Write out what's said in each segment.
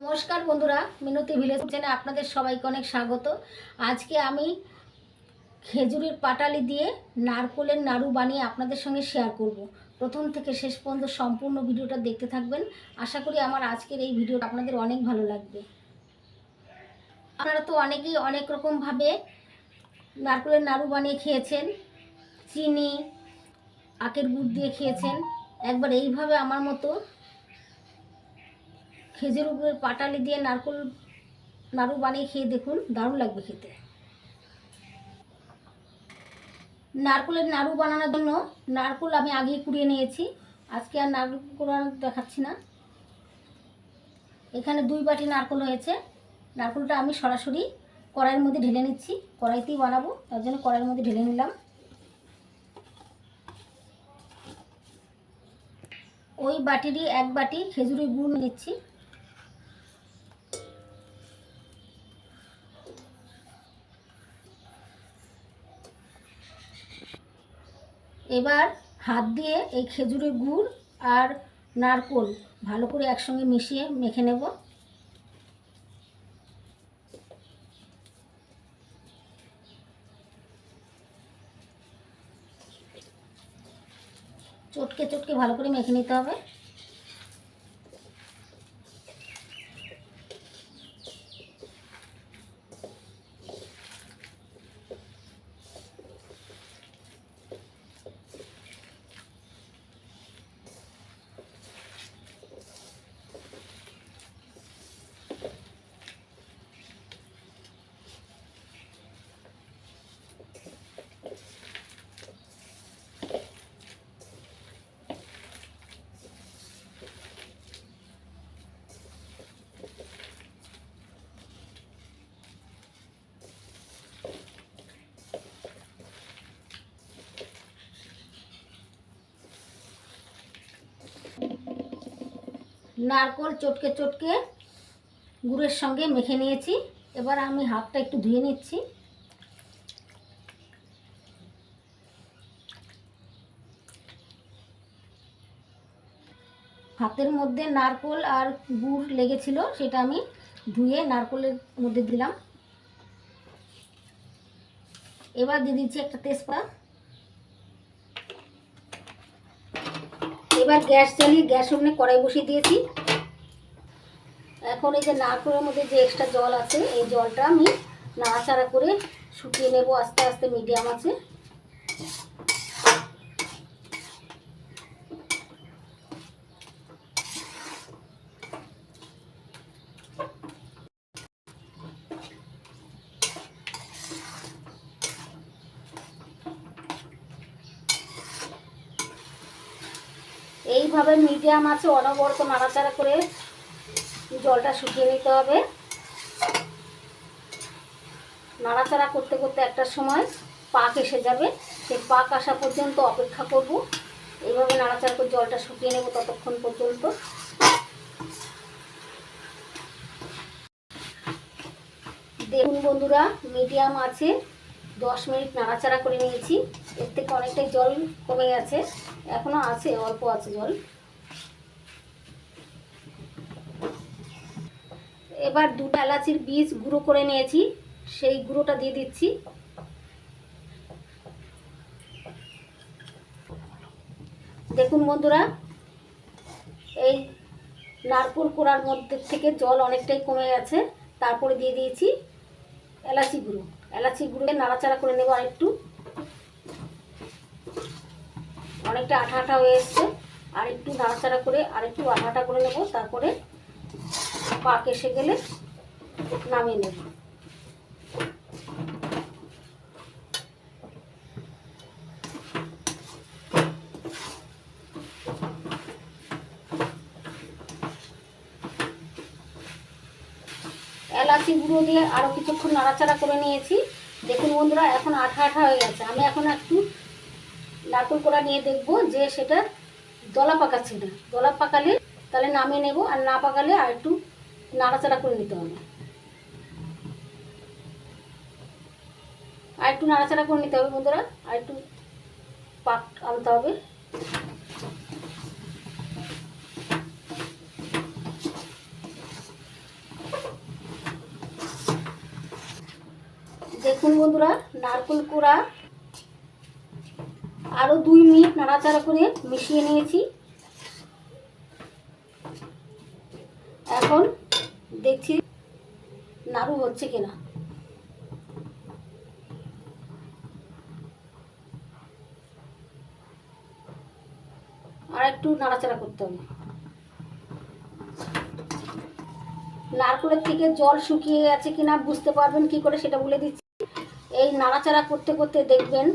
নমস্কার বন্ধুরা, মিনতি ভিলেজ চ্যানেলে আপনাদের সবাইকে অনেক স্বাগত। আজকে আমি খেজুরের পাটালি দিয়ে নারকোলের নাড়ু বানিয়ে আপনাদের সঙ্গে শেয়ার করব। প্রথম থেকে শেষ পর্যন্ত সম্পূর্ণ ভিডিওটা দেখতে থাকবেন। আশা করি আমার আজকের এই ভিডিওটা আপনাদের অনেক ভালো লাগবে। আপনারা তো অনেকেই অনেক রকমভাবে নারকোলের নাড়ু বানিয়ে খেয়েছেন, চিনি, আখের গুড় দিয়ে খেয়েছেন। একবার এইভাবে আমার মতো খেজুর পাটালি দিয়ে নারকোল নাড়ু বানিয়ে খেয়ে দেখুন, দারুণ লাগবে খেতে। নারকোলের নাড়ু বানানোর জন্য নারকোল আমি আগেই কুড়িয়ে নিয়েছি। আজকে আর নারকোল দেখাচ্ছি না। এখানে দুই বাটি নারকোল হয়েছে নারকোলটা আমি সরাসরি কড়াইয়ের মধ্যে ঢেলে নিচ্ছি। কড়াইতেই বানাবো, তার জন্য কড়াইয়ের মধ্যে ঢেলে নিলাম। ওই বাটিরই এক বাটি খেজুরের গুড় নিচ্ছি। এবার হাত দিয়ে এই খেজুরের গুড় আর নারকোল ভালো করে একসঙ্গে মিশিয়ে মেখে নেব। চটকে চটকে ভালো করে মেখে নিতে হবে। নারকোল চটকে চটকে গুড়ের সঙ্গে মেখে নিয়েছি। এবার আমি হাতটা একটু ধুয়ে নিচ্ছি। হাতের মধ্যে নারকোল আর গুড় লেগেছিল, সেটা আমি ধুয়ে নারকোলের মধ্যে দিলাম। এবার দিয়ে দিচ্ছি একটা তেজপাতা। এবার গ্যাস চালিয়ে গ্যাস ওভেনে কড়াই বসিয়ে দিয়েছি। এখন এই যে নারকোলের মধ্যে যে এক্সট্রা জল আছে, এই জলটা আমি নাড়াচাড়া করে শুকিয়ে নেব আস্তে আস্তে মিডিয়াম আছে। এইভাবে মিডিয়াম আছে, অনবরত নাড়াচাড়া করে জলটা শুকিয়ে নিতে হবে। নাড়াচাড়া করতে করতে একটা সময় পাক এসে যাবে। সেই পাক আসা পর্যন্ত অপেক্ষা করব। এইভাবে নাড়াচাড়া করে জলটা শুকিয়ে নেব ততক্ষণ পর্যন্ত। দেখুন বন্ধুরা, মিডিয়াম আছে। দশ মিনিট নাড়াচাড়া করে নিয়েছি। এর থেকে অনেকটাই জল কমে গেছে। এখনও আছে, অল্প আছে জল। এবার দুটো এলাচির বীজ গুঁড়ো করে নিয়েছি। সেই গুঁড়োটা দিয়ে দিচ্ছি। দেখুন বন্ধুরা, এই নারকোল কোড়ার মধ্যে থেকে জল অনেকটাই কমে গেছে। তারপরে দিয়ে দিয়েছি এলাচি গুঁড়ো। এলাচি গুঁড়ো নাড়াচাড়া করে নেব আরেকটু অনেকটা আঠা আঠা হয়ে এসছে। আর একটু নাড়াচাড়া করে আরেকটু আঠা আঠা করে নেব, তারপরে পাক এসে গেলে নামিয়ে নেব। এলাচি গুঁড়ো দিয়ে আরও কিছুক্ষণ নাড়াচাড়া করে নিয়েছি। দেখুন বন্ধুরা, এখন আঠা আঠা হয়ে গেছে। আমি এখন একটু নারকল কোড়া নিয়ে দেখব যে সেটা দলা পাকাচ্ছে না দলা পাকালে তাহলে নামিয়ে নেব, আর না পাকালে আর একটু নাড়াচাড়া করে নিতে হবে। আর একটু নাড়াচাড়া করে নিতে হবে বন্ধুরা, আর একটু পাক আনতে হবে। দেখুন বন্ধুরা, নারকেল কোড়া। আরও দুই মিনিট নাড়াচাড়া করে মিশিয়ে নিয়েছি। এখন দেখছি নাড়ু হচ্ছে কিনা। আর একটু নাড়াচাড়া করতে হবে। নারকেলের থেকে জল শুকিয়ে গেছে কিনা বুঝতে পারবেন, কি করে সেটা বলে দিচ্ছি। এই নাড়াচাড়া করতে করতে দেখবেন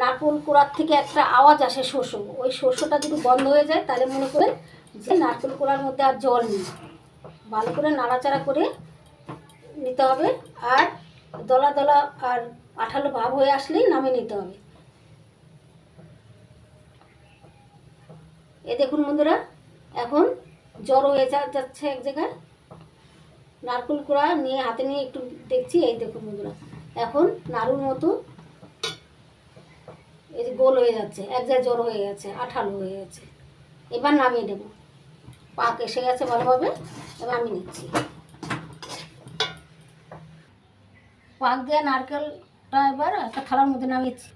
নারকেল কোড়ার থেকে একটা আওয়াজ আসে শস্য। ওই শস্যটা যদি বন্ধ হয়ে যায়, তাহলে মনে করেন যে নারকেল কোড়ার মধ্যে আর জল নেই। ভালো করে নাড়াচাড়া করে নিতে হবে আর দলা দলা আর আঠালো ভাব হয়ে আসলেই নামিয়ে নিতে হবে। এ দেখুন বন্ধুরা, এখন জ্বর হয়ে যাচ্ছে এক জায়গায়। নারকেল কোড়া নিয়ে, হাতে নিয়ে একটু দেখছি, এই দেখুন বন্ধুরা। এখন নাড়ুর মতো এই যে গোল হয়ে যাচ্ছে, এক জায়গায় জ্বর হয়ে গেছে, আঠালো হয়ে গেছে। এবার নামিয়ে দেবো পাক এসে গেছে ভালোভাবে, এবার আমি নিচ্ছি। পাক দেওয়া নারকেলটা এবার একটা থালার মধ্যে নামিয়েছি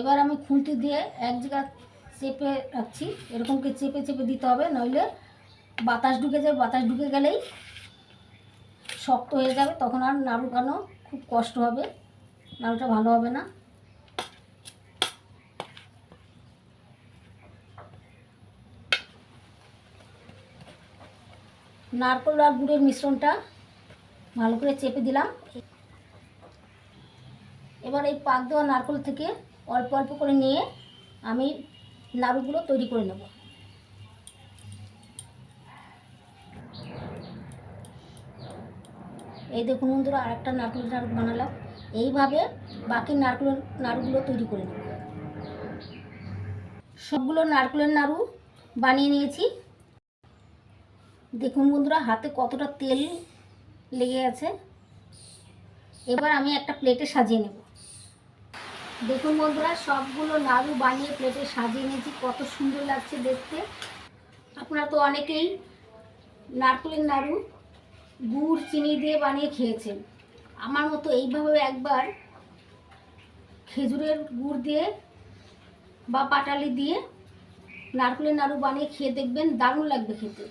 এবার আমি খুন্তি দিয়ে এক জায়গা চেপে রাখছি। এরকম করে চেপে চেপে দিতে হবে, নইলে বাতাস ঢুকে যাবে বাতাস ঢুকে গেলেই শক্ত হয়ে যাবে, তখন আর নাড়ু কানো খুব কষ্ট হবে। নাড়ুটা ভালো হবে না। নারকেল আর গুড়ের মিশ্রণটা ভালো করে চেপে দিলাম। এবার এই পাক দেওয়া নারকেল থেকে অল্প অল্প করে নিয়ে আমি নাড়ুগুলো তৈরি করে নেব। এই দেখুন বন্ধুরা আর একটা নারকেলের নাড়ু বানালাম। এইভাবে বাকি নারকেলের নাড়ুগুলো তৈরি করে নেব। সবগুলো নারকেলের নাড়ু বানিয়ে নিয়েছি। দেখুন বন্ধুরা, হাতে কতটা তেল লেগে আছে। এবার আমি একটা প্লেটে সাজিয়ে নেব। দেখুন বন্ধুরা, সবগুলো নাড়ু বানিয়ে প্লেটে সাজিয়ে নিয়েছি, কত সুন্দর লাগছে দেখতে। আপনারা তো অনেকেই নারকেলের নাড়ু গুড়, চিনি দিয়ে বানিয়ে খেয়েছেন। আমার মতো এইভাবে একবার খেজুরের গুড় দিয়ে বা পাটালি দিয়ে নারকেলের নাড়ু বানিয়ে খেয়ে দেখবেন, দারুণ লাগবে খেতে।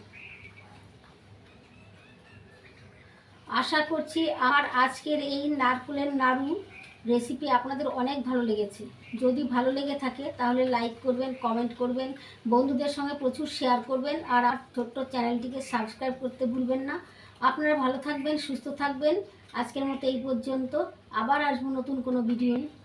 আশা করছি আমার আজকের এই নারকেলের নাড়ু রেসিপি আপনাদের অনেক ভালো লেগেছে। যদি ভালো লেগে থাকে, তাহলে লাইক করবেন কমেন্ট করবেন, বন্ধুদের সঙ্গে প্রচুর শেয়ার করবেন, আর আর ছোট্ট চ্যানেলটিকে সাবস্ক্রাইব করতে ভুলবেন না। আপনারা ভালো থাকবেন, সুস্থ থাকবেন। আজকের মতো এই পর্যন্ত। আবার আসব নতুন কোনো ভিডিও নিয়ে।